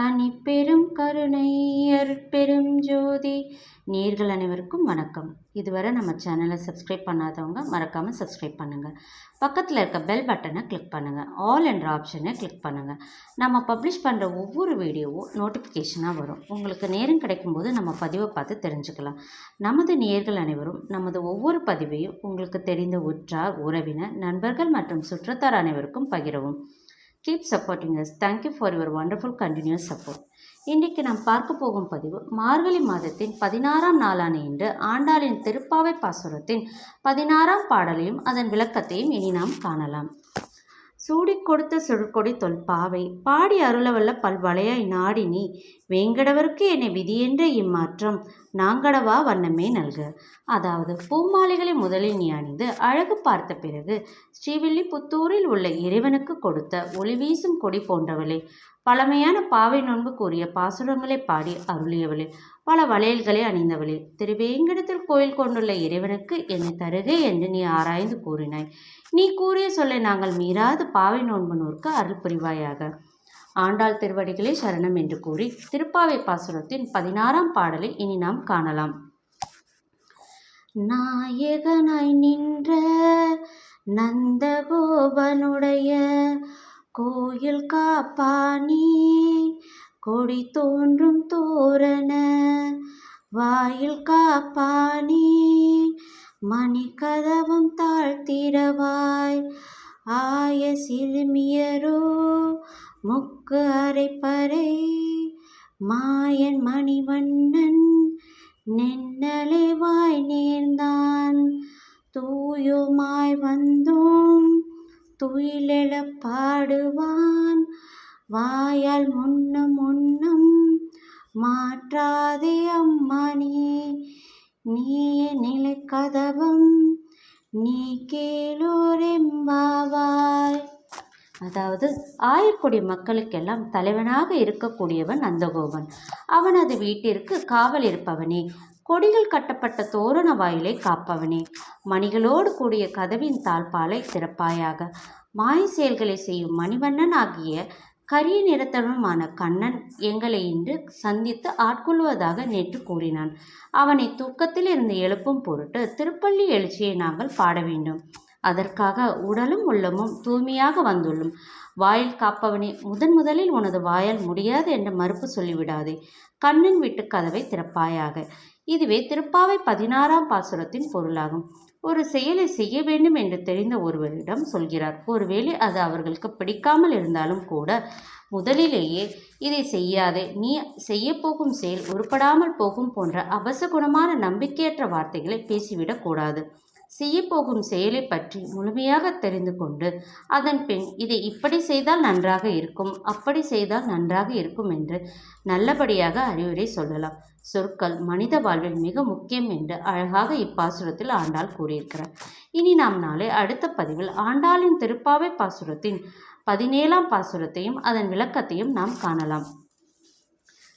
தனி பெரும் கருணை அருட்பெரும் ஜோதி. நேர்கள் அனைவருக்கும் வணக்கம். இதுவரை நம்ம சேனலை சப்ஸ்கிரைப் பண்ணாதவங்க மறக்காமல் சப்ஸ்கிரைப் பண்ணுங்கள் பக்கத்தில் இருக்க பெல் பட்டனை கிளிக் பண்ணுங்கள் ஆல் என்ற ஆப்ஷனை கிளிக் பண்ணுங்கள் நம்ம பப்ளிஷ் பண்ணுற ஒவ்வொரு வீடியோவும் நோட்டிஃபிகேஷனாக வரும். உங்களுக்கு நேரம் கிடைக்கும்போது நம்ம பதிவை பார்த்து தெரிஞ்சுக்கலாம். நமது நேர்கள் அனைவரும் நமது ஒவ்வொரு பதிவையும் உங்களுக்கு தெரிந்த உற்றார் உறவினர் நண்பர்கள் மற்றும் சுற்றத்தார் அனைவருக்கும் பகிரவும். Keep supporting us thank you for your wonderful continuous support இன்றைக்கு நாம் பார்க்க போகும் பதிவு மார்கழி மாதத்தின் பதினாறாம் நாளான இன்று ஆண்டாளின் திருப்பாவை பாசுரத்தின் பதினாறாம் பாடலையும் அதன் விளக்கத்தையும் இனி நாம் காணலாம். சூடி கொடுத்த சுடுகொடி தொல்பாவை பாடி அருளவல்ல பல்வளையாய் நாடி நீ. வேங்கடவருக்கு என்னை விதியென்ற இம்மாற்றம். நாங்கடவா வண்ணமே நல்க. அதாவது பூமாலைகளை முதலில் நீ அணிந்து அழகு பார்த்த பிறகு ஸ்ரீவில்லிபுத்தூரில் உள்ள இறைவனுக்கு கொடுத்த ஒளி வீசும் கொடி போன்றவளே. பழமையான பாவை நோன்பு கூறிய பாசுரங்களை பாடி அருளியவளே பல வளையல்களை அணிந்தவளே திருவேங்கடத்தில் கோயில் கொண்டுள்ள இறைவனுக்கு என்னை தருகே என்று நீ ஆராய்ந்து கூறினாய். நீ கூறிய சொல்லை நாங்கள் மீறாது பாவை நோன்பு நூற்கு அருள் புரிவாயாக ஆண்டாள் திருவடிகளே சரணம் என்று கூறி திருப்பாவை பாசுரத்தின் பதினாறாம் பாடலை இனி நாம் காணலாம். நாயகனாய் நின்ற நந்தகோபனுடைய கோயில் காப்பானி கொடி தோன்றும் தோரண வாயில் காப்பானி மணி கதவும் தாழ்த்திடவாய் ஆய சிறுமியரோ முக்கு அரைப்பறை மாயன் மணிவண்ணன் நென்னலைவாய் நேர்ந்தான் தூயுமாய் வந்தோம் துயிலெழப் பாடுவான். வாயால் முன்னும் முன்னும் மாற்றாதே அம்மானி. நீய நிலை கதவம் நீ கேளூரெம்பாவாய். அதாவது ஆயர்குடி மக்களுக்கெல்லாம் தலைவனாக இருக்கக்கூடியவன் நந்தகோபன் அவனது வீட்டிற்கு காவல் இருப்பவனே. கொடிகள் கட்டப்பட்ட தோரண வாயிலை காப்பவனே. மணிகளோடு கூடிய கதவின் தாழ்பாலை திறப்பாயாக. மாய செயல்களை செய்யும் மணிவண்ணன் ஆகிய கரிய நிறத்தனுமான கண்ணன் எங்களை இன்று சந்தித்து ஆட்கொள்வதாக நேற்று கூறினான். அவனை தூக்கத்தில் இருந்து எழுப்பும் பொருட்டு திருப்பள்ளி எழுச்சியை நாங்கள் பாட வேண்டும். அதற்காக உடலும் உள்ளமும் தூய்மையாக வந்துள்ளோம். வாயில் காப்பவனே முதன் முதலில் உனது வாயால் முடியாது என்று மறுப்பு சொல்லிவிடாதே. கண்ணன் வீட்டு கதவை திறப்பாயாக. இதுவே திருப்பாவை பதினாறாம் பாசுரத்தின் பொருளாகும். ஒரு செயலை செய்ய வேண்டும் என்று தெரிந்த ஒருவரிடம் சொல்கிறார். ஒருவேளை அது அவர்களுக்கு பிடிக்காமல் இருந்தாலும் கூட முதலிலேயே இதை செய்யாதே. நீ செய்யப்போகும் செயல் உருப்படாமல் போகும் போன்ற அபசகுணமான நம்பிக்கையற்ற வார்த்தைகளை பேசிவிடக்கூடாது செய்யப்போகும் செயலை பற்றி முழுமையாக தெரிந்து கொண்டு அதன் பின் இதை இப்படி செய்தால் நன்றாக இருக்கும் அப்படி செய்தால் நன்றாக இருக்கும் என்று நல்லபடியாக அறிவுரை சொல்லலாம். சொற்கள் மனித வாழ்வில் மிக முக்கியம் என்று அழகாக இப்பாசுரத்தில் ஆண்டாள் கூறியிருக்கிறார். இனி நாம் நாளை அடுத்த பதிவில் ஆண்டாளின் திருப்பாவை பாசுரத்தின் பதினேழாம் பாசுரத்தையும் அதன் விளக்கத்தையும் நாம் காணலாம்.